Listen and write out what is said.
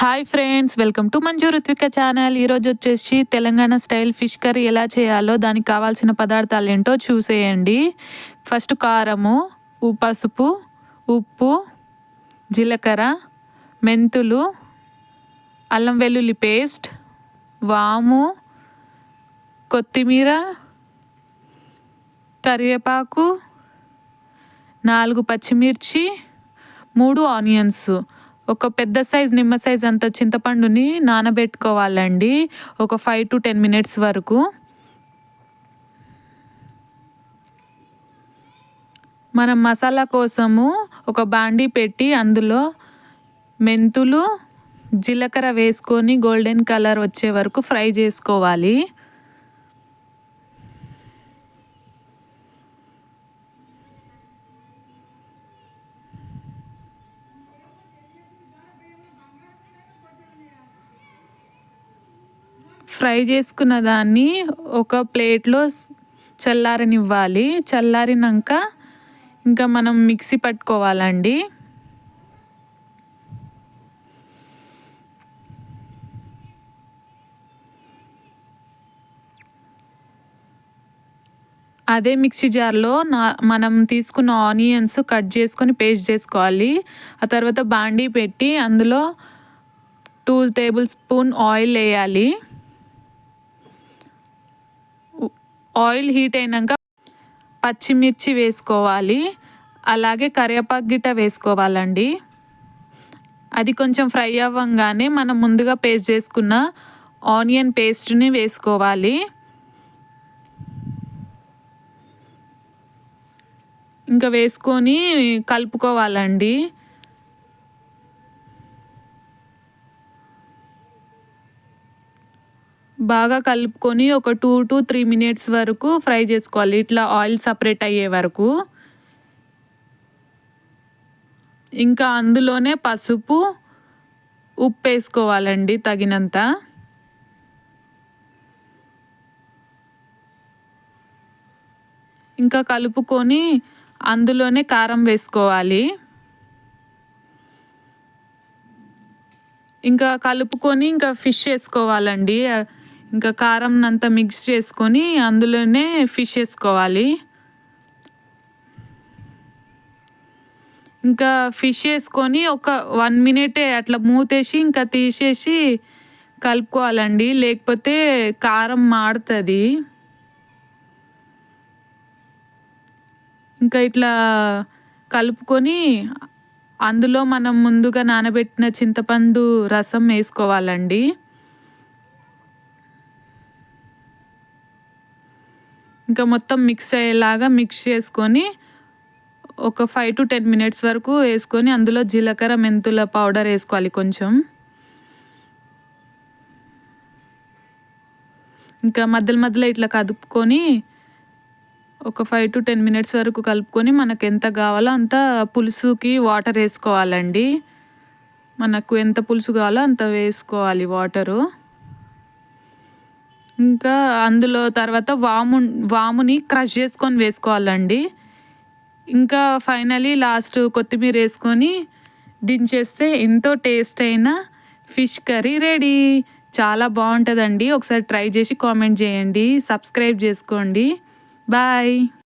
Hi friends welcome to Manju Ruthvika channel ఈరోజు వచ్చేసి Telangana style fish curry ఎలా చేయాలో దానికి కావాల్సిన పదార్థాలు ఏంటో చూసేయండి. ఫస్ట్ కారము పసుపు ఉప్పు జీలకర్ర మెంతులు అల్లం వెల్లుల్లి పేస్ట్ వాము కొత్తిమీర కరివేపాకు నాలుగు పచ్చిమిర్చి మూడు ఆనియన్స్. ఒక పెద్ద సైజ్ నిమ్మ సైజ్ అంత చింతపండుని నానబెట్టుకోవాలండి. ఒక ఫైవ్ టు టెన్ మినిట్స్ వరకు. మనం మసాలా కోసము ఒక బాండీ పెట్టి అందులో మెంతులు జీలకర్ర వేసుకొని గోల్డెన్ కలర్ వచ్చే వరకు ఫ్రై చేసుకోవాలి. ఫ్రై చేసుకున్న దాన్ని ఒక ప్లేట్లో చల్లారనివ్వాలి. చల్లారినాక ఇంకా మనం మిక్సీ పట్టుకోవాలండి. అదే మిక్సీ జార్లో నా మనం తీసుకున్న ఆనియన్స్ కట్ చేసుకొని పేస్ట్ చేసుకోవాలి. ఆ తర్వాత బాండీ పెట్టి అందులో టూ టేబుల్ స్పూన్ ఆయిల్ వేయాలి. ఆయిల్ హీట్ అయినాక పచ్చిమిర్చి వేసుకోవాలి. అలాగే కరివేపాకు గిట్ట వేసుకోవాలండి. అది కొంచెం ఫ్రై అవ్వగానే మనం ముందుగా పేస్ట్ చేసుకున్న ఆనియన్ పేస్ట్ని వేసుకోవాలి. ఇంకా వేసుకొని కలుపుకోవాలండి. బాగా కలుపుకొని ఒక టూ టు త్రీ మినిట్స్ వరకు ఫ్రై చేసుకోవాలి. ఇట్లా ఆయిల్ సపరేట్ అయ్యే వరకు. ఇంకా అందులోనే పసుపు ఉప్పు వేసుకోవాలండి తగినంత. ఇంకా కలుపుకొని అందులోనే కారం వేసుకోవాలి. ఇంకా కలుపుకొని ఇంకా ఫిష్ వేసుకోవాలండి. ఇంకా కారం అంతా మిక్స్ చేసుకొని అందులోనే ఫిష్ వేసుకోవాలి. ఇంకా ఫిష్ వేసుకొని ఒక వన్ మినిటే అట్లా మూతేసి ఇంకా తీసేసి కలుపుకోవాలండి. లేకపోతే కారం మాడుతుంది. ఇంకా ఇట్లా కలుపుకొని అందులో మనం ముందుగా నానబెట్టిన చింతపండు రసం వేసుకోవాలండి. ఇంకా మొత్తం మిక్స్ అయ్యేలాగా మిక్స్ చేసుకొని ఒక ఫైవ్ టు టెన్ మినిట్స్ వరకు వేసుకొని అందులో జీలకర్ర మెంతుల పౌడర్ వేసుకోవాలి కొంచెం. ఇంకా మధ్యలో మధ్యలో ఇట్లా కదుపుకొని ఒక ఫైవ్ టు టెన్ మినిట్స్ వరకు కలుపుకొని మనకు ఎంత కావాలో అంత పులుసుకి వాటర్ వేసుకోవాలండి. మనకు ఎంత పులుసు కావాలో అంత వేసుకోవాలి వాటరు ఇంకా అందులో తర్వాత వాము వాముని క్రష్ చేసుకొని వేసుకోవాలండి. ఇంకా ఫైనలీ లాస్ట్ కొత్తిమీర వేసుకొని దించేస్తే ఎంతో టేస్ట్ అయిన ఫిష్ కర్రీ రెడీ. చాలా బాగుంటుందండి. ఒకసారి ట్రై చేసి కామెంట్ చేయండి. సబ్స్క్రైబ్ చేసుకోండి. బాయ్.